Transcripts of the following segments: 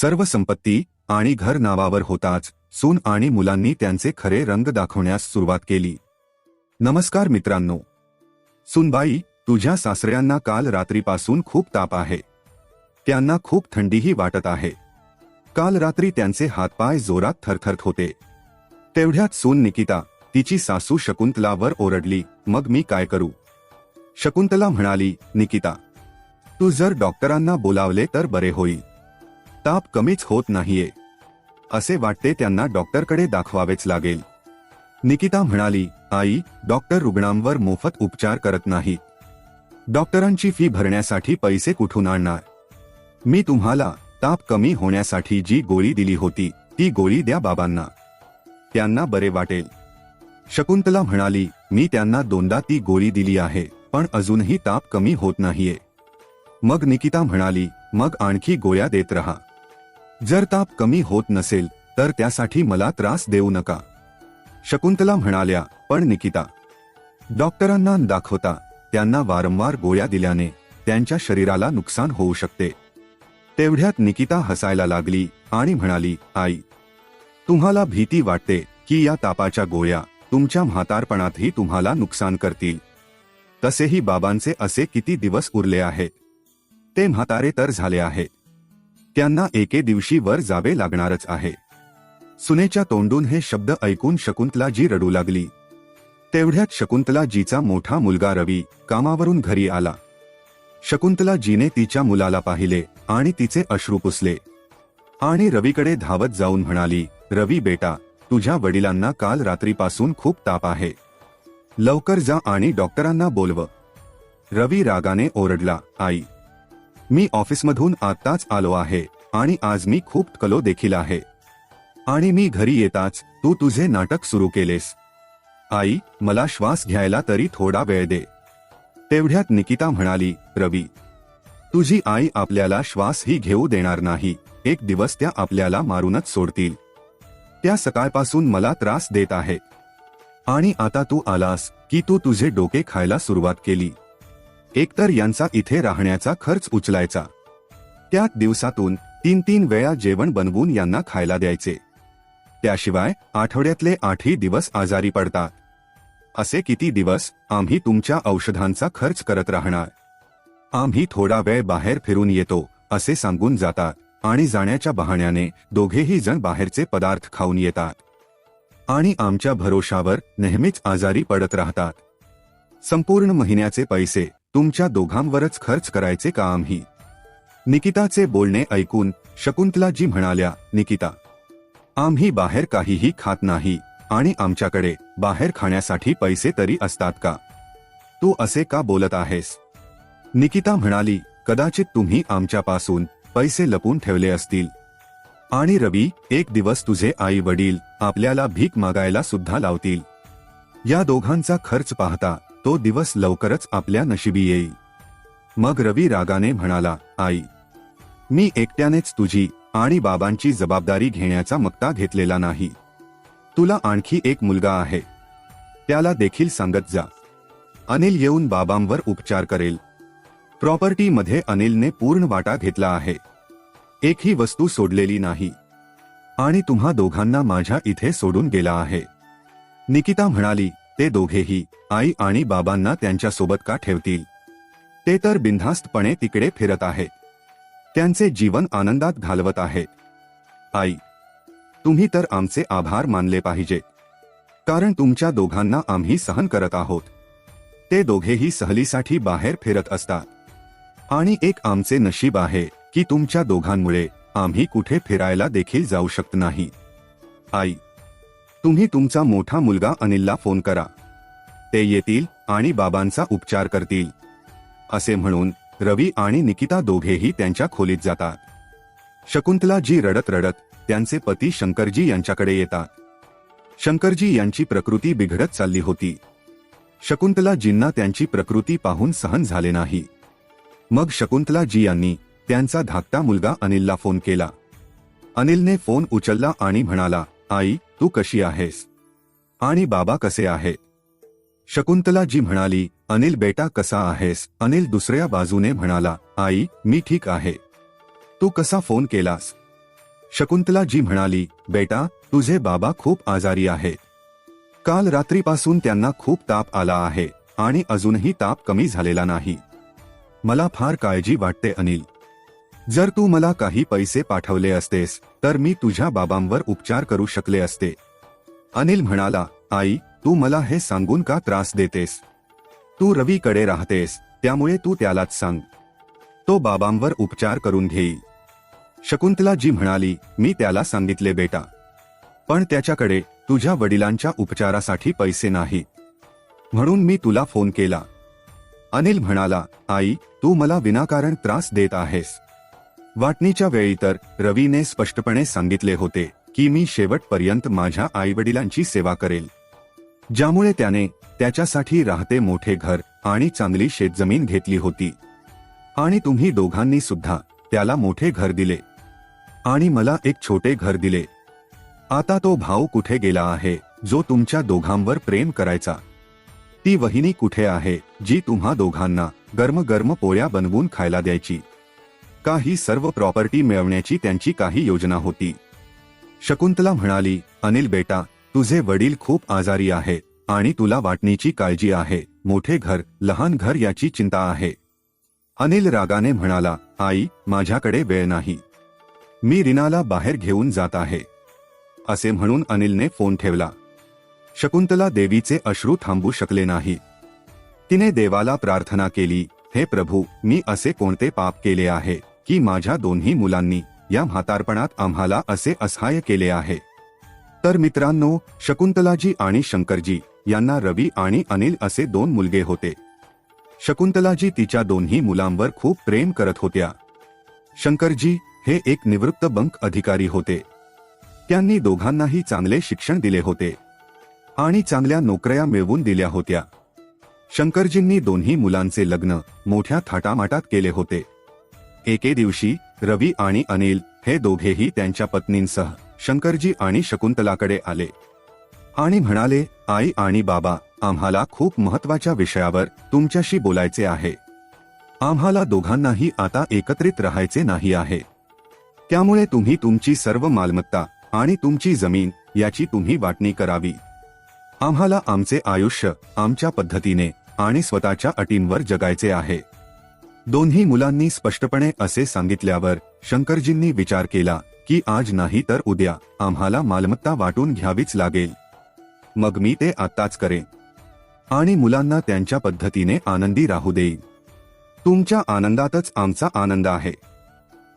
सर्व संपत्ती आणि घर नावावर होताच सून आणि मुलांनी त्यांचे खरे रंग दाखवण्यास सुरुवात केली. नमस्कार मित्रांनो. सुनबाई तुझ्या सासऱ्यांना काल रात्रीपासून खूप ताप आहे. त्यांना खूप थंडीही वाटत आहे. काल रात्री त्यांचे हातपाय जोरात थरथरत होते. तेवढ्यात सून निकिता तिची सासू शकुंतलावर ओरडली मग मी काय करू? शकुंतला म्हणाली निकिता तू जर डॉक्टरांना बोलावले तर बरे होईल. ताप कमीच होत नाहीये. असे वाटते त्यांना डॉक्टरकडे दाखवावेच लागेल. निकिता म्हणाली आई डॉक्टर रुग्णांवर मोफत उपचार करत नाही. डॉक्टरांची फी भरण्यासाठी पैसे कुठून आणणार? मी तुम्हाला ताप कमी होण्यासाठी जी गोळी दिली होती ती गोळी द्या बाबांना. त्यांना बरे वाटेल. शकुंतला म्हणाली मी त्यांना दोनदा ती गोळी दिली आहे पण अजूनही ताप कमी होत नाहीये. मग निकिता म्हणाली मग आणखी गोळ्या देत रहा. जर ताप कमी होत नसेल तर त्यासाठी मला त्रास देऊ नका. शकुंतला म्हणाल्या पण निकिता. डॉक्टरांना दाखवता त्यांना वारंवार गोळ्या दिल्याने त्यांच्या शरीराला नुकसान होऊ शकते. तेवढ्यात निकिता हसायला लागली आणि म्हणाली आई तुम्हाला भीती वाटते की या तापाच्या गोळ्या तुमच्या म्हातारपणातही तुम्हाला नुकसान करतील. तसेही बाबांचे असे किती दिवस उरले आहेत. ते म्हातारे तर झाले आहेत. त्यांना एके दिवशी वर जावे लागणारच आहे. सुनेच्या तोंडून हे शब्द ऐकून शकुंतलाजी रडू लागली. तेवढ्यात शकुंतलाजीचा मोठा मुलगा रवी कामावरून घरी आला. शकुंतलाजीने तिच्या मुलाला पाहिले आणि तिचे अश्रू पुसले. आणि रवीकडे धावत जाऊन म्हणाली रवी बेटा तुझ्या वडिलांना काल रात्रीपासून खूप ताप आहे. लवकर जा आणि डॉक्टरांना बोलव. रवी रागाने ओरडला आई मी ऑफिसमधून आत्ताच आलो आहे आणि आज मी खूप थकलो देखील आहे. आणि मी घरी येताच तू तुझे नाटक सुरू केलेस. आई मला श्वास घ्यायला तरी थोडा वेळ दे. तेवढ्यात निकिता म्हणाली रवी तुझी आई आपल्याला श्वासही घेऊ देणार नाही. एक दिवस त्या आपल्याला मारूनच सोडतील. त्या सकाळपासून मला त्रास देत आहेत. आणि आता तू आलास की तू तुझे डोके खायला सुरुवात केली. एकतर यांचा इथे राहण्याचा खर्च उचलायचा. त्यात दिवसातून तीन तीन वेळा जेवण बनवून यांना खायला द्यायचे. त्याशिवाय आठवड्यातले आठही दिवस आजारी पडतात. असे किती दिवस आम्ही तुमच्या औषधांचा खर्च करत राहणार. आम्ही थोडा वेळ बाहेर फिरून येतो असे सांगून जातात आणि जाण्याच्या बहाण्याने दोघेही जण बाहेरचे पदार्थ खाऊन येतात. आणि आमच्या भरोशावर नेहमीच आजारी पडत राहतात. संपूर्ण महिन्याचे पैसे तुमच्या दोघांवरच खर्च करायचे का आम्ही निकिताचे बोलणे ऐकून शकुंतलाजी म्हणाल्या निकिता आम्ही बाहेर काहीही खात नाही आणि आमच्याकडे बाहेर खाण्यासाठी पैसे तरी असतात का? तू असे का बोलत आहेस? निकिता म्हणाली कदाचित तुम्ही आमच्यापासून पैसे लपून ठेवले असतील. आणि रवी एक दिवस तुझे आई वडील आपल्याला भीक मागायला सुद्धा लावतील. या दोघांचा खर्च पाहता तो दिवस लवकरच आपल्या नशिबी येईल मग रवी रागाने म्हणाला आई मी एकट्यानेच तुझी आणि बाबांची जबाबदारी घेण्याचा मक्ता घेतलेला नाही. तुला आणखी एक मुलगा आहे. त्याला देखील सांगत जा. अनिल येऊन बाबांवर उपचार करेल. प्रॉपर्टीमध्ये अनिलने पूर्ण वाटा घेतला आहे. एकही वस्तू सोडलेली नाही. आणि तुम्हा दोघांना माझ्या इथे सोडून गेला आहे. निकिता म्हणाली ते दोघेही आई आणि बाबांना त्यांच्यासोबत का ठेवतील? ते तर बिनधास्तपणे तिकडे फिरत आहेत. त्यांचे जीवन आनंदात घालवत आहेत. आई तुम्ही तर आमचे आभार मानले पाहिजे. कारण तुमच्या दोघांना आम्ही सहन करत आहोत. ते दोघेही सहलीसाठी बाहेर फिरत असतात. आणि एक आमचे नशीब आहे की तुमच्या दोघांमुळे आम्ही कुठे फिरायला देखील जाऊ शकत नाही. आई तुम्ही तुमचा मोठा मुलगा अनिलला फोन करा. ते येतील आणि बाबांचा उपचार करतील. असे म्हणून रवी आणि निकिता दोघेही त्यांच्या खोलीत जातात. शकुंतलाजी रडत रडत त्यांचे पती शंकरजी यांच्याकडे येतात. शंकरजी यांची प्रकृती बिघडत चालली होती. शकुंतलाजींना त्यांची प्रकृती पाहून सहन झाले नाही. मग शकुंतलाजी यांनी त्यांचा धाकटा मुलगा अनिलला फोन केला. अनिलने फोन उचलला आणि म्हणाला आई तू कशी आहेस? आणि बाबा कसे आहेत शकुंतलाजी म्हणाली अनिल बेटा कसा आहेस? अनिल दुसऱ्या बाजूने म्हणाला आई मी ठीक आहे. तू कसा फोन केलास? शकुंतला जी म्हणाली बेटा तुझे बाबा खूप आजारी आहे. काल रात्रीपासून त्यांना खूप ताप आला आहे आणि अजूनही ताप कमी झालेला नाही. मला फार काळजी वाटते अनिल. जर तू मला काही पैसे पाठवले असतेस तर मी तुझ्या बाबांवर उपचार करू शकले असते. अनिल म्हणाला आई तू मला हे सांगून का त्रास देतेस? तू रवीकडे राहतेस त्यामुळे तू त्यालाच सांग. तो बाबांवर उपचार करून घेईल शकुंतलाजी म्हणाली मी त्याला सांगितले बेटा. पण त्याच्याकडे तुझ्या वडिलांच्या उपचारासाठी पैसे नाही. म्हणून मी तुला फोन केला. अनिल म्हणाला आई तू मला विनाकारण त्रास देत आहेस. वाटणीच्या वेळी तर रवीने स्पष्टपणे सांगितले होते की मी शेवटपर्यंत माझ्या आईवडिलांची सेवा करेल. ज्यामुळे त्याने त्याच्यासाठी राहते मोठे घर आणि चांगली शेतजमीन घेतली होती. आणि तुम्ही दोघांनी सुद्धा त्याला मोठे घर दिले. आणि मला एक छोटे घर दिले. आता तो भाऊ कुठे गेला आहे जो तुमच्या दोघांवर प्रेम करायचा? ती वहिनी कुठे आहे जी तुम्हा दोघांना गर्म गर्म पोळ्या बनवून खायला द्यायची? काही सर्व प्रॉपर्टी मिळवण्याची त्यांची काही योजना होती. शकुंतला म्हणाली अनिल बेटा तुझे वडील खूप आजारी आहेत आणि तुला वाटणीची काळजी आहे. मोठे घर लहान घर याची चिंता आहे. अनिल रागाने म्हणाला आई माझ्याकडे वेळ नाही. मी रिनाला बाहेर घेऊन जात आहे. असे म्हणून अनिलने फोन ठेवला. शकुंतला देवीचे अश्रू थांबू शकले नाही. तिने देवाला प्रार्थना केली हे प्रभू मी असे कोणते पाप केले आहे? की माझ्या दोन्ही मुलांनी या म्हातारपणात आम्हाला असे असहाय्य केले आहे. तर मित्रांनो शकुंतलाजी आणि शंकरजी यांना रवी आणि अनिल असे दोन मुलगे होते. शकुंतलाजी तिच्या दोन्ही मुलांवर खूप प्रेम करत होत्या. शंकरजी हे एक निवृत्त बंक अधिकारी होते. त्यांनी दोघांनाही चांगले शिक्षण दिले होते. आणि चांगल्या नोकऱ्या मिळवून दिल्या होत्या. शंकरजींनी दोन्ही मुलांचे लग्न मोठ्या थाटामाटात केले होते. एके दिवशी रवी आणि अनिल हे दोघेही त्यांच्या पत्नींसह शंकरजी आणि शकुंतलाकडे आले. आणि म्हणाले आई आणि बाबा आम्हाला खूप महत्त्वाच्या विषयावर तुमच्याशी बोलायचे आहे. आम्हाला दोघांनाही आता एकत्रित राहायचे नाही आहे. त्यामुळे तुम्ही तुमची सर्व मालमत्ता आणि तुमची जमीन याची तुम्ही वाटणी करावी. आम्हाला आमचे आयुष्य आमच्या पद्धतीने आणि स्वतःच्या अटींवर जगायचे आहे. दोन्ही मुलांनी स्पष्टपणे असे सांगितल्यावर शंकरजींनी विचार केला की आज नाही तर उद्या आम्हाला मालमत्ता वाटून घ्यावीच लागेल. मग मी ते आत्ताच करेन. आणि मुलांना त्यांच्या पद्धतीने आनंदी राहू देईन. तुमच्या आनंदातच आमचा आनंद आहे.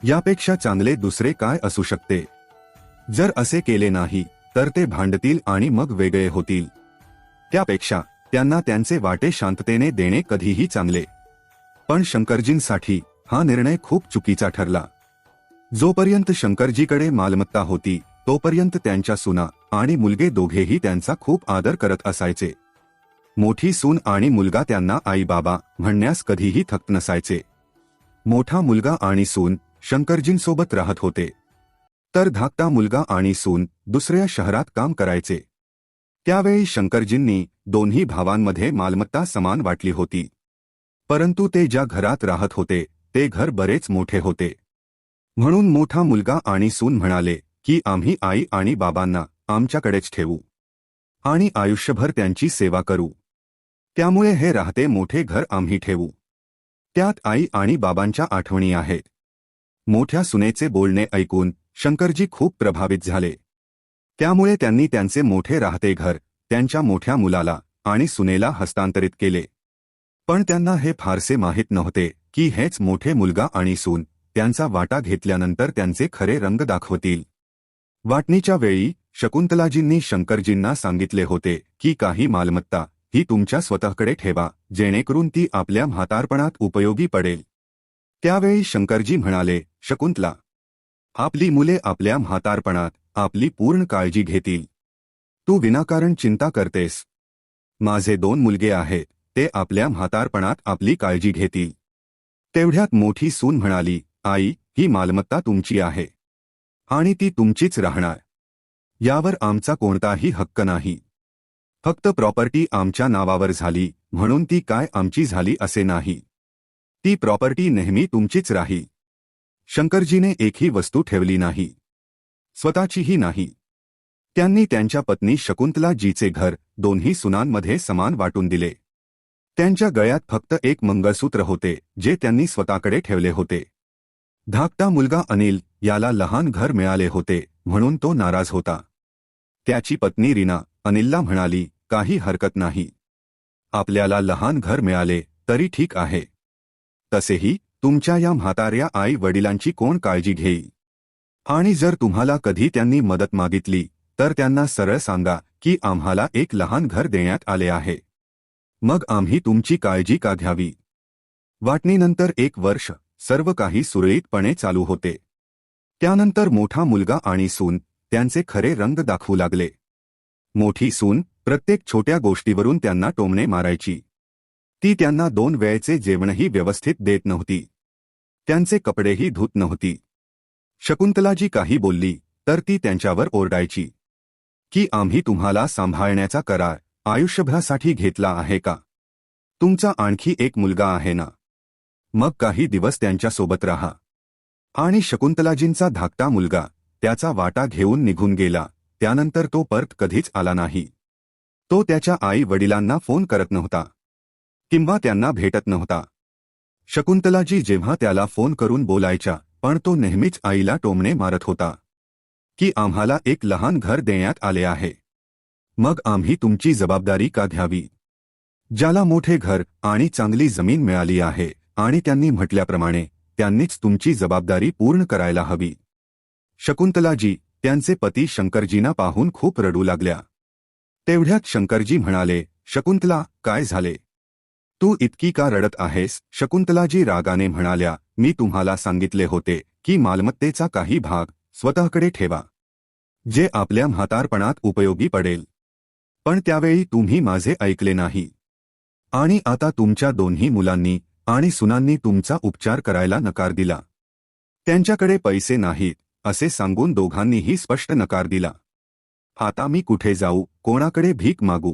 यापेक्षा चांगले दुसरे काय असू शकते? जर असे केले नाही तर ते भांडतील आणि मग वेगळे होतील. त्यापेक्षा त्यांना त्यांचे वाटे शांततेने देणे कधीही चांगले. पण शंकरजींसाठी हा निर्णय खूप चुकीचा ठरला. जोपर्यंत शंकरजीकडे मालमत्ता होती तोपर्यंत त्यांच्या सुना आणि मुलगे दोघेही त्यांचा खूप आदर करत असायचे. मोठी सून आणि मुलगा त्यांना आई बाबा म्हणण्यास कधीही थकत नसायचे. मोठा मुलगा आणि सून शंकरजींसोबत राहत होते. तर धाकटा मुलगा आणि सून दुसऱ्या शहरात काम करायचे. त्यावेळी शंकरजींनी दोन्ही भावांमध्ये मालमत्ता समान वाटली होती. परंतु ते ज्या घरात राहत होते ते घर बरेच मोठे होते. म्हणून मोठा मुलगा आणि सून म्हणाले की आम्ही आई आणि बाबांना आमच्याकडेच ठेवू. आणि आयुष्यभर त्यांची सेवा करू. त्यामुळे हे राहते मोठे घर आम्ही ठेवू. त्यात आई आणि बाबांच्या आठवणी आहेत मोठ्या सुनेचे बोलणे ऐकून शंकरजी खूप प्रभावित झाले. त्यामुळे त्यांनी त्यांचे मोठे राहते घर त्यांच्या मोठ्या मुलाला आणि सुनेला हस्तांतरित केले. पण त्यांना हे फारसे माहीत नव्हते की हेच मोठे मुलगा आणि सून त्यांचा वाटा घेतल्यानंतर त्यांचे खरे रंग दाखवतील. वाटणीच्या वेळी शकुंतलाजींनी शंकरजींना सांगितले होते की काही मालमत्ता ही तुमच्या स्वतःकडे ठेवा जेणेकरून ती आपल्या म्हातारपणात उपयोगी पडेल. त्यावेळी शंकरजी म्हणाले शकुंतला आपली मुले आपल्या म्हातारपणात आपली पूर्ण काळजी घेतील. तू विनाकारण चिंता करतेस. माझे दोन मुलगे आहेत ते आपल्या म्हातारपणात आपली काळजी घेतील. तेवढ्यात मोठी सून म्हणाली आई ही मालमत्ता तुमची आहे. आणि ती तुमचीच राहणार. यावर आमचा कोणताही हक्क नाही. फक्त प्रॉपर्टी आमच्या नावावर झाली म्हणून ती काय आमची झाली असे नाही. ती प्रॉपर्टी नेहमी तुमचीच राही. शंकरजीने एकही वस्तू ठेवली नाही. स्वतःचीही नाही. त्यांनी त्यांच्या पत्नी शकुंतलाजीचे घर दोन्ही सुनांमध्ये समान वाटून दिले. त्यांच्या गळ्यात फक्त एक मंगळसूत्र होते जे त्यांनी स्वतःकडे ठेवले होते. धाकटा मुलगा अनिल याला लहान घर मिळाले होते म्हणून तो नाराज होता. त्याची पत्नी रीना अनिलला म्हणाली काही हरकत नाही. आपल्याला लहान घर मिळाले तरी ठीक आहे. तसेही तुमच्या या म्हाताऱ्या आई वडिलांची कोण काळजी घेई आणि जर तुम्हाला कधी त्यांनी मदत मागितली तर त्यांना सरळ सांगा की आम्हाला एक लहान घर देण्यात आले आहे. मग आम्ही तुमची काळजी का घ्यावी? वाटणीनंतर एक वर्ष सर्व काही सुरळीतपणे चालू होते. त्यानंतर मोठा मुलगा आणि सून त्यांचे खरे रंग दाखवू लागले. मोठी सून प्रत्येक छोट्या गोष्टीवरून त्यांना टोमणे मारायची. ती त्यांना दोन वेळचे जेवणही व्यवस्थित देत नव्हती. त्यांचे कपडेही धुत नव्हती. शकुंतलाजी काही बोलली तर ती त्यांच्यावर ओरडायची. की आम्ही तुम्हाला सांभाळण्याचा करार. आयुष्यभरासाठी घेतला आहे का? तुमचा आणखी एक मुलगा आहे ना? मग काही दिवस त्यांच्यासोबत राहा. आणि शकुंतलाजींचा धाकटा मुलगा त्याचा वाटा घेऊन निघून गेला त्यानंतर तो परत कधीच आला नाही. तो त्याच्या आई वडिलांना फोन करत नव्हता. किंवा त्यांना भेटत नव्हता. शकुंतलाजी जेव्हा त्याला फोन करून बोलायच्या पण तो नेहमीच आईला टोमणे मारत होता. की आम्हाला एक लहान घर देण्यात आले आहे. मग आम्ही तुमची जबाबदारी का घ्यावी? ज्याला मोठे घर आणि चांगली जमीन मिळाली आहे आणि त्यांनी म्हटल्याप्रमाणे त्यांनीच तुमची जबाबदारी पूर्ण करायला हवी. शकुंतलाजी त्यांचे पती शंकरजींना पाहून खूप रडू लागल्या. तेवढ्यात शंकरजी म्हणाले शकुंतला काय झाले? तू इतकी का रडत आहेस? शकुंतलाजी रागाने म्हणाल्या मी तुम्हाला सांगितले होते की मालमत्तेचा काही भाग स्वतःकडे ठेवा. जे आपल्या म्हातारपणात उपयोगी पडेल. पण त्यावेळी तुम्ही माझे ऐकले नाही. आणि आता तुमच्या दोन्ही मुलांनी आणि सुनांनी तुमचा उपचार करायला नकार दिला. त्यांच्याकडे पैसे नाहीत असे सांगून दोघांनीही स्पष्ट नकार दिला. आता मी कुठे जाऊ कोणाकडे भीक मागू?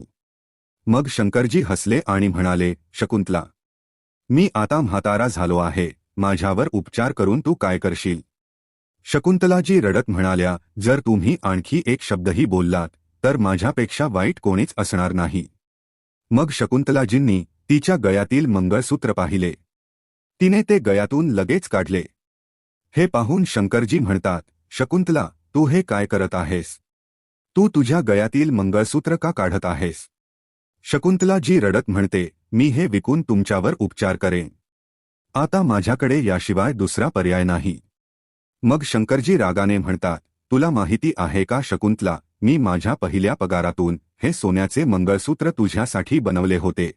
मग शंकरजी हसले आणि म्हणाले शकुंतला मी आता म्हातारा झालो आहे माझ्यावर उपचार करून तू काय करशील? शकुंतलाजी रडत म्हणाल्या जर तुम्ही आणखी एक शब्दही बोललात तर माझ्यापेक्षा वाईट कोणीच असणार नाही. मग शकुंतलाजींनी तिच्या गळ्यातील मंगळसूत्र पाहिले. तिने ते गळ्यातून लगेच काढले. हे पाहून शंकरजी म्हणतात शकुंतला तू हे काय करत आहेस? तू तुझ्या गळ्यातील मंगळसूत्र का काढत आहेस? शकुंतलाजी रडत म्हणते मी हे विकून तुमच्यावर उपचार करेन. आता माझ्याकडे याशिवाय दुसरा पर्याय नाही. मग शंकरजी रागाने म्हणतात तुला माहिती आहे का शकुंतला मी माझ्या पहिल्या पगारातून हे सोन्याचे मंगळसूत्र तुझ्यासाठी बनवले होते.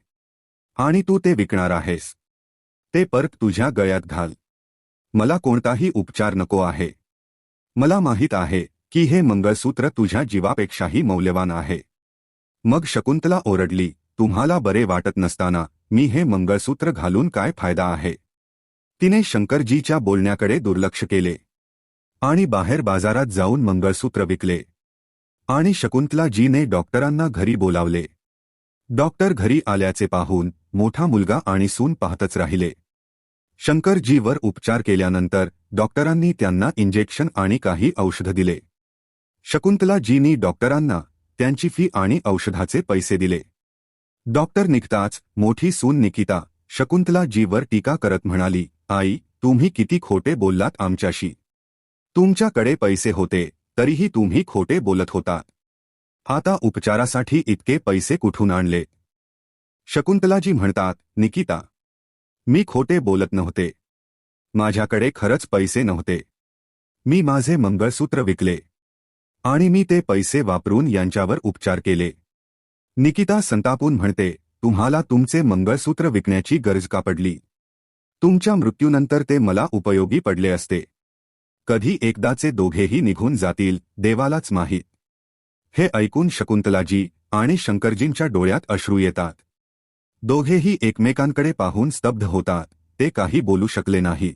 आणि तू ते विकणार आहेस. ते पर्क तुझ्या गळ्यात घाल. मला कोणताही उपचार नको आहे. मला माहीत आहे की हे मंगळसूत्र तुझ्या जीवापेक्षाही मौल्यवान आहे. मग शकुंतला ओरडली तुम्हाला बरे वाटत नसताना मी हे मंगळसूत्र घालून काय फायदा आहे तिने शंकरजीच्या बोलण्याकडे दुर्लक्ष केले. आणि बाहेर बाजारात जाऊन मंगळसूत्र विकले. आणि शकुंतलाजीने डॉक्टरांना घरी बोलावले. डॉक्टर घरी आल्याचे पाहून मोठा मुलगा आणि सून पाहतच राहिले. शंकरजीवर उपचार केल्यानंतर डॉक्टरांनी त्यांना इंजेक्शन आणि काही औषध दिले. शकुंतलाजींनी डॉक्टरांना त्यांची फी आणि औषधाचे पैसे दिले. डॉक्टर निघताच मोठी सून निकिता शकुंतलाजीवर टीका करत म्हणाली आई तुम्ही किती खोटे बोललात आमच्याशी. तुमच्याकडे पैसे होते तरीही तुम्ही खोटे बोलत होता. आता उपचारासाठी इतके पैसे कुठून आणले? शकुंतलाजी म्हणतात निकिता मी खोटे बोलत नव्हते. माझ्याकडे खरंच पैसे नव्हते. मी माझे मंगळसूत्र विकले. आणि मी ते पैसे वापरून यांच्यावर उपचार केले. निकिता संतापून म्हणते तुम्हाला तुमचे मंगळसूत्र विकण्याची गरज का पडली? तुमच्या मृत्यूनंतर ते मला उपयोगी पडले असते. कधी एकदाचे दोघेही निघून जातील देवालाच माहीत. हे ऐकून शकुंतलाजी आणि शंकरजींच्या डोळ्यात अश्रू येतात. दोघेही एकमेकांकडे पाहून स्तब्ध होतात ते काही बोलू शकले नाहीत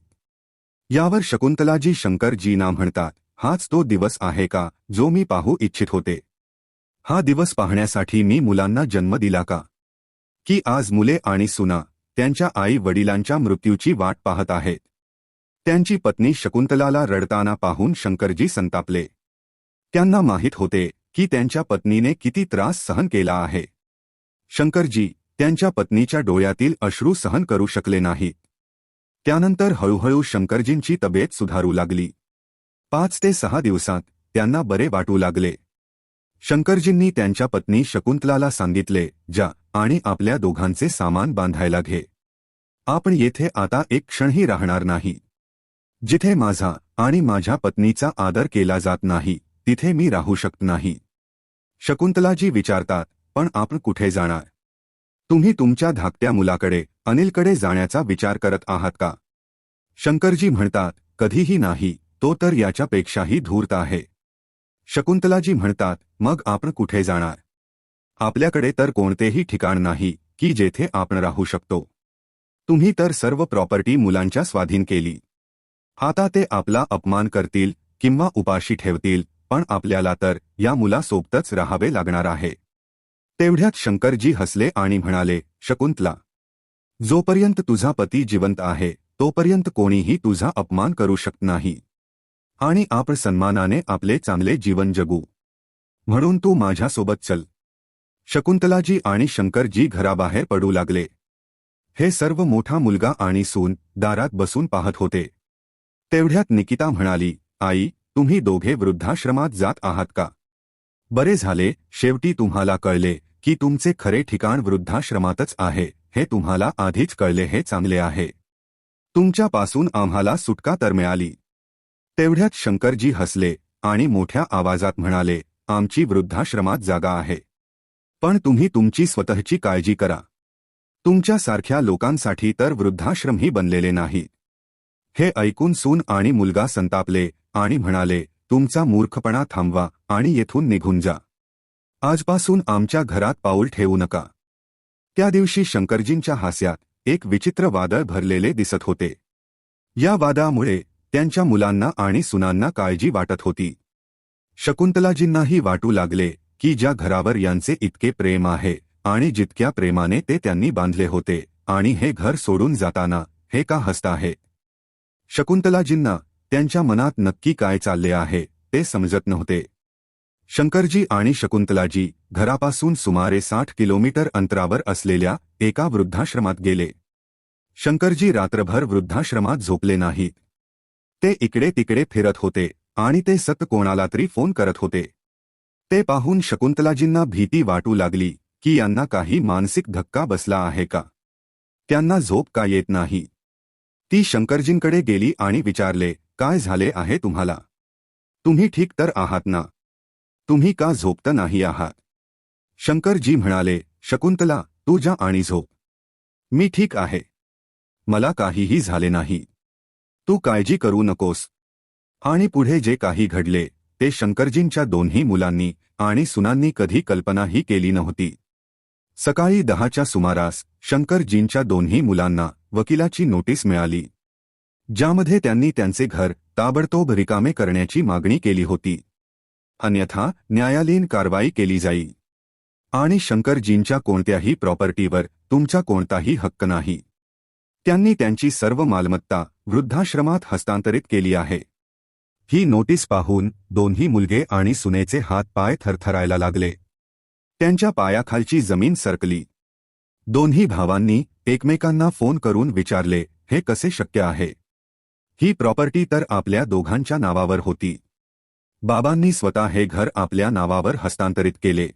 यावर शकुंतलाजी शंकरजींना म्हणतात हाच तो दिवस आहे का जो मी पाहू इच्छित होते? हा दिवस पाहण्यासाठी मी मुलांना जन्म दिला का? की आज मुले आणि सुना त्यांच्या आई वडिलांच्या मृत्यूची वाट पाहत आहेत. त्यांची पत्नी शकुंतलाला रडताना पाहून शंकरजी संतापले. त्यांना माहीत होते की त्यांच्या पत्नीने किती त्रास सहन केला आहे. शंकरजी त्यांच्या पत्नीच्या डोळ्यातील अश्रू सहन करू शकले नाहीत. त्यानंतर हळूहळू शंकरजींची तब्येत सुधारू लागली. पाच ते सहा दिवसात त्यांना बरे वाटू लागले. शंकरजींनी त्यांच्या पत्नी शकुंतलाला सांगितले जा आणि आपल्या दोघांचे सामान बांधायला घे. आपण येथे आता एक क्षणही राहणार नाही. जिथे माझा आणि माझ्या पत्नीचा आदर केला जात नाही तिथे मी राहू शकत नाही. शकुंतलाजी विचारतात पण आपण कुठे जाणार? तुम्ही तुमच्या धाकट्या मुलाकडे अनिलकडे जाण्याचा विचार करत आहात का? शंकरजी म्हणतात कधीही नाही तो तर याच्यापेक्षाही धूर्त आहे. शकुंतलाजी म्हणतात मग आपण कुठे जाणार? आपल्याकडे तर कोणतेही ठिकाण नाही की जेथे आपण राहू शकतो. तुम्ही तर सर्व प्रॉपर्टी मुलांच्या स्वाधीन केली. आता ते आपला अपमान करतील किंवा उपाशी ठेवतील पण आपल्याला तर या मुलासोबतच राहावे लागणार आहे. तेवढ्यात शंकरजी हसले आणि म्हणाले शकुंतला जोपर्यंत तुझा पती जिवंत आहे तोपर्यंत कोणीही तुझा अपमान करू शकत नाही. आणि आपण सन्मानाने आपले चांगले जीवन जगू. म्हणून तू माझ्यासोबत चल. शकुंतलाजी आणि शंकरजी घराबाहेर पडू लागले. हे सर्व मोठा मुलगा आणि सून दारात बसून पाहत होते. तेवढ्यात निकिता म्हणाली आई तुम्ही दोघे वृद्धाश्रमात जात आहात का? बरे झाले शेवटी तुम्हाला कळले की तुमचे खरे ठिकाण वृद्धाश्रमातच आहे हे तुम्हाला आधीच कळले हे चांगले आहे. तुमच्यापासून आम्हाला सुटका तर मिळाली. तेवढ्यात शंकरजी हसले आणि मोठ्या आवाजात म्हणाले आमची वृद्धाश्रमात जागा आहे. पण तुम्ही तुमची स्वतःची काळजी करा. तुमच्यासारख्या लोकांसाठी तर वृद्धाश्रमही बनलेले नाही. हे ऐकून सून आणि मुलगा संतापले आणि म्हणाले तुमचा मूर्खपणा थांबवा आणि येथून निघून जा. आजपासून आमच्या घरात पाऊल ठेवू नका. त्या दिवशी शंकरजींच्या हास्यात एक विचित्र वादळ भरलेले दिसत होते. या वादामुळे त्यांच्या मुलांना आणि सुनांना काळजी वाटत होती. शकुंतलाजींनाही वाटू लागले की ज्या घरावर यांचे इतके प्रेम आहे आणि जितक्या प्रेमाने ते त्यांनी बांधले होते आणि हे घर सोडून जाताना हे का हसत आहे? शकुंतलाजींना त्यांच्या मनात नक्की काय चालले आहे ते समजत नव्हते. शंकरजी आणि शकुंतलाजी घरापासून सुमारे साठ किलोमीटर अंतरावर असलेल्या एका वृद्धाश्रमात गेले. शंकरजी रात्रभर वृद्धाश्रमात झोपले नाहीत. ते इकडे तिकडे फिरत होते आणि ते सत कोणाला तरी फोन करत होते. ते पाहून शकुंतलाजींना भीती वाटू लागली की यांना काही मानसिक धक्का बसला आहे का? त्यांना झोप का येत नाही? ती शंकरजींकडे गेली आणि विचारले काय झाले आहे तुम्हाला? तुम्ही ठीक तर आहात ना? तुम्ही का झोपत नाही आहात? शंकरजी म्हणाले शकुंतला तू जा आणि झोप. मी ठीक आहे. मला काहीही झाले नाही. तू काळजी करू नकोस. आणि पुढे जे काही घडले ते शंकरजींच्या दोन्ही मुलांनी आणि सुनांनी कधी कल्पनाही केली नव्हती. सकाळी दहाच्या सुमारास शंकरजींच्या दोन्ही मुलांना वकिलाची नोटीस मिळाली ज्यामध्ये त्यांनी त्यांचे घर ताबडतोब रिकामे करण्याची मागणी केली होती. अन्यथा न्यायालयीन कारवाई केली जाई. आणि शंकरजींच्या कोणत्याही प्रॉपर्टीवर तुमचा कोणताही हक्क नाही. त्यांनी त्यांची सर्व मालमत्ता वृद्धाश्रमात हस्तांतरित केली आहे. ही नोटीस पाहून दोन्ही मुलगे आणि सुनेचे हात पाय थरथरायला लागले. त्यांच्या पायाखालची जमीन सरकली. दोन्ही भावांनी एकमेकांना फोन करून विचारले हे कसे शक्य आहे? ही प्रॉपर्टी तर आपल्या दोघांच्या नावावर होती. बाबांनी स्वतः हे घर आपल्या नावावर हस्तांतरित केले.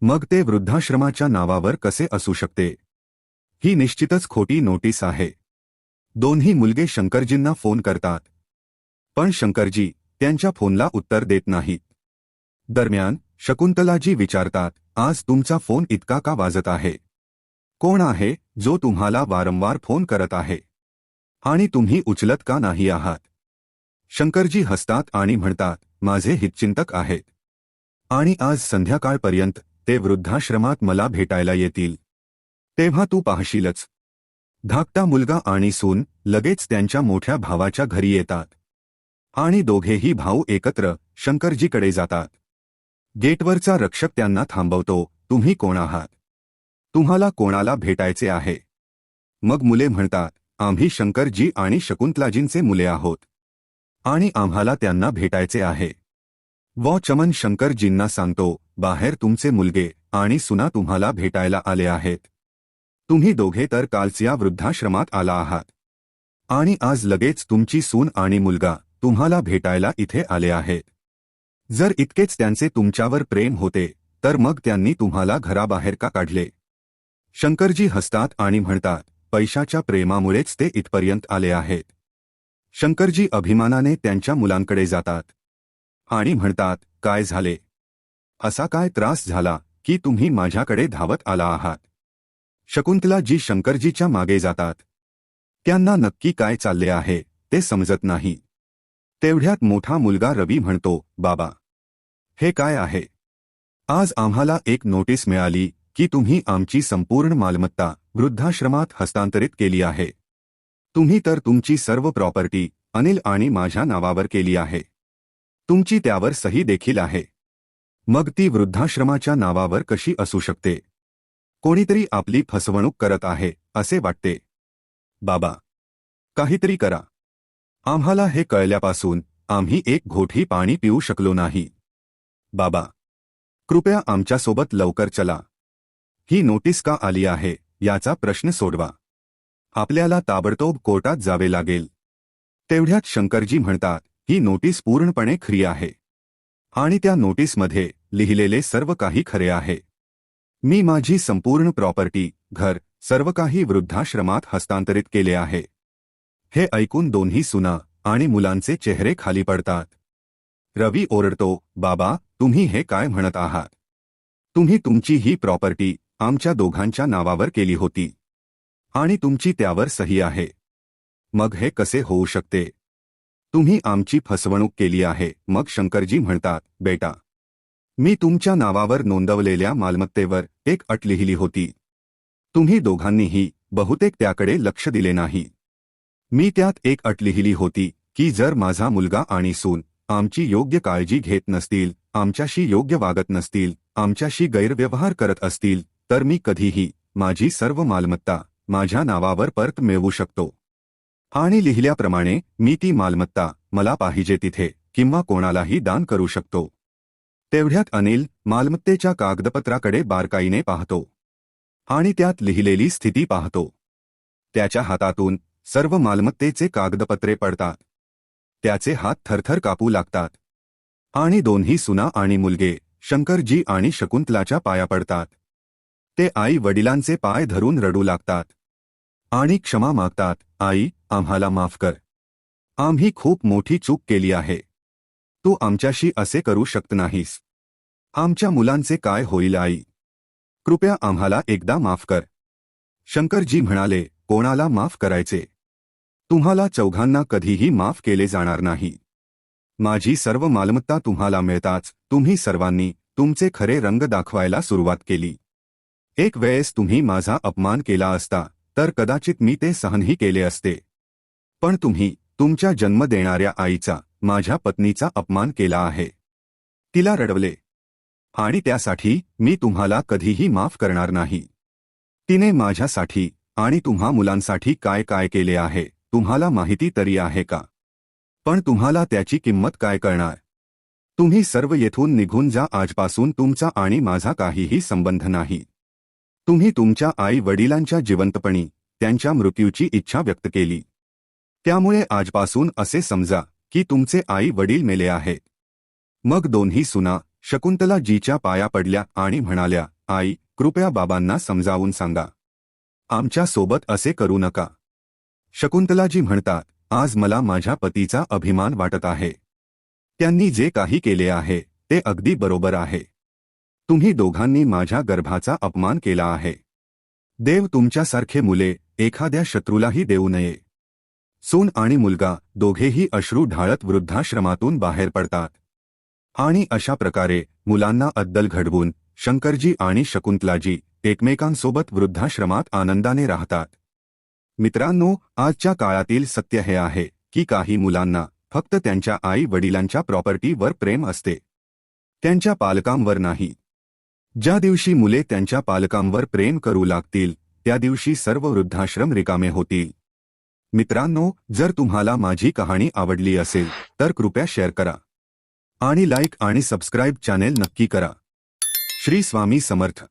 मग ते वृद्धाश्रमाच्या नावावर कसे असू शकते? ही निश्चितच खोटी नोटीस आहे. दोन्ही मुलगे शंकरजींना फोन करतात. पण शंकरजी त्यांच्या फोनला उत्तर देत नाहीत. दरम्यान शकुंतलाजी विचारतात आज तुमचा फोन इतका का वाजत आहे? कोण आहे जो तुम्हाला वारंवार फोन करत आहे? आणि तुम्ही उचलत का नाही आहात? शंकरजी हसतात आणि म्हणतात माझे हितचिंतक आहेत. आणि आज संध्याकाळपर्यंत ते वृद्धाश्रमात मला भेटायला येतील. तेव्हा तू पाहशीलच. धाकटा मुलगा आणि सून लगेच त्यांच्या मोठ्या भावाच्या घरी येतात. आणि दोघेही भाऊ एकत्र शंकरजीकडे जातात. गेटवरचा रक्षक त्यांना थांबवतो तुम्ही कोण आहात? तुम्हाला कोणाला भेटायचे आहे? मग मुले म्हणतात आम्ही शंकरजी आणि शकुंतलाजींचे मुले आहोत आणि आम्हाला त्यांना भेटायचे आहे. वॉ चमन शंकरजींना सांगतो बाहेर तुमचे मुलगे आणि सुना तुम्हाला भेटायला आले आहेत. तुम्ही दोघे तर कालच या वृद्धाश्रमात आला आहात. आणि आज लगेच तुमची सून आणि मुलगा तुम्हाला भेटायला इथे आले आहेत. जर इतकेच त्यांचे तुमच्यावर प्रेम होते तर मग त्यांनी तुम्हाला घराबाहेर का काढले? शंकरजी हसतात आणि म्हणतात पैशाच्या प्रेमामुळेच ते इथपर्यंत आले आहेत. शंकरजी अभिमानाने त्यांच्या मुलांकडे जातात आणि म्हणतात काय झाले? असा काय त्रास झाला की तुम्ही माझ्याकडे धावत आला आहात? शकुंतलाजी शंकरजीच्या मागे जातात त्यांना नक्की काय चालले आहे ते समजत नाही. तेवढ्यात मोठा मुलगा रवी म्हणतो बाबा हे काय आहे? आज आम्हाला एक नोटीस मिळाली की तुम्ही आमची संपूर्ण मालमत्ता वृद्धाश्रमात हस्तांतरित केली आहे. तुम्ही तर तुमची सर्व प्रॉपर्टी अनिल आणि माझ्या नावावर केली आहे. तुमची त्यावर सही देखील आहे. मग ती वृद्धाश्रमाच्या नावावर कशी असू शकते? कोणीतरी आपली फसवणूक करत आहे असे वाटते. बाबा काहीतरी करा. आम्हाला हे कळल्यापासून आम्ही एक घोटही पाणी पिऊ शकलो नाही. बाबा कृपया आमच्यासोबत लवकर चला. ही नोटीस का आली आहे याचा प्रश्न सोडवा. आपल्याला ताबडतोब कोर्टात जावे लागेल. तेवढ्यात शंकरजी म्हणतात ही नोटीस पूर्णपणे खरी आहे. आणि त्या नोटीसमध्ये लिहिलेले सर्व काही खरे आहे. मी माझी संपूर्ण प्रॉपर्टी घर सर्व काही वृद्धाश्रमात हस्तांतरित केले आहे. हे ऐकून दोन्ही सुना आणि मुलांचे चेहरे खाली पडतात. रवी ओरडतो बाबा तुम्ही हे काय म्हणत आहात? तुम्ही तुमची ही प्रॉपर्टी आमच्या दोघांच्या नावावर केली होती. आणि तुमची त्यावर सही आहे. मग हे कसे होऊ शकते? तुम्ही आमची फसवणूक केली आहे मग शंकरजी म्हणतात बेटा मी तुमच्या नावावर नोंदवलेल्या मालमत्तेवर एक अट लिहिली होती. तुम्ही दोघांनीही बहुतेक त्याकडे लक्ष दिले नाही. मी त्यात एक अट लिहिली होती की जर माझा मुलगा आणि सून आमची योग्य काळजी घेत नसतील आमच्याशी योग्य वागत नसतील आमच्याशी गैरव्यवहार करत असतील तर मी कधीही माझी सर्व मालमत्ता माझ्या नावावर परत मिळवू शकतो. आणि लिहिल्याप्रमाणे मी ती मालमत्ता मला पाहिजे तिथे किंवा कोणालाही दान करू शकतो. तेवढ्यात अनिल मालमत्तेच्या कागदपत्राकडे बारकाईने पाहतो. आणि त्यात लिहिलेली स्थिती पाहतो. त्याच्या हातातून सर्व मालमत्तेचे कागदपत्रे पडतात. त्याचे हात थरथर कापू लागतात. आणि दोन्ही सुना आणि मुलगे शंकरजी आणि शकुंतलाच्या पाया पडतात. ते आई वडिलांचे पाय धरून रडू लागतात. आणि क्षमा मागतात आई आम्हाला माफ कर. आम्ही खूप मोठी चूक केली आहे. तू आमच्याशी असे करू शकत नाहीस. आमच्या मुलांचे काय होईल आई? कृपया आम्हाला एकदा माफ कर. शंकरजी म्हणाले कोणाला माफ करायचे? तुम्हाला चौघांना कधीही माफ केले जाणार नाही. माझी सर्व मालमत्ता तुम्हाला मिळताच तुम्ही सर्वांनी तुमचे खरे रंग दाखवायला सुरुवात केली. एक वेळेस तुम्ही माझा अपमान केला असता तर कदाचित मी ते सहनही केले असते. पण तुम्ही तुमच्या जन्म देणाऱ्या आईचा माझ्या पत्नीचा अपमान केला आहे. तिला रडवले. आणि त्यासाठी मी तुम्हाला कधीही माफ करणार नाही. तिने माझ्यासाठी आणि तुम्हा मुलांसाठी काय काय केले आहे? तुम्हाला माहिती तरी आहे का? पण तुम्हाला त्याची किंमत काय करणार तुम्ही सर्व येथून निघून जा आजपासून तुमचा आणि माझा काहीही संबंध नाही. तुम्ही तुमच्या आई वडिलांच्या जिवंतपणी त्यांच्या मृत्यूची इच्छा व्यक्त केली. त्यामुळे आजपासून असे समजा की तुमचे आई वडील मेले आहेत. मग दोन्ही सुना शकुंतला जीच्या पाया पडल्या आणि म्हणाल्या आई कृपया बाबांना समजावून सांगा. आमच्यासोबत असे करू नका. शकुंतलाजी म्हणतात आज मला माझ्या पतीचा अभिमान वाटत आहे. त्यांनी जे काही केले आहे ते अगदी बरोबर आहे. तुम्ही दोघांनी माझ्या गर्भाचा अपमान केला आहे. देव तुमच्यासारखे मुले एखाद्या शत्रूलाही देऊ नये. सून आणि मुलगा दोघेही अश्रू ढाळत वृद्धाश्रमातून बाहेर पडतात. आणि अशा प्रकारे मुलांना अद्दल घडवून शंकरजी आणि शकुंतलाजी एकमेकांसोबत वृद्धाश्रमात आनंदाने राहतात. मित्रांनो आजच्या काळातील सत्य हे आहे की काही मुलांना फक्त त्यांच्या आई वडिलांच्या प्रॉपर्टीवर प्रेम असते. त्यांच्या पालकांवर नाही. ज्या दिवशी मुले त्यांच्या पालकांवर प्रेम करू लागतील त्या दिवशी सर्व वृद्धाश्रम रिकामे होतील. मित्रांनो जर तुम्हाला माझी कहाणी आवडली असेल तर कृपया शेअर करा. आणि लाईक आणि सबस्क्राईब चॅनेल नक्की करा. श्री स्वामी समर्थ.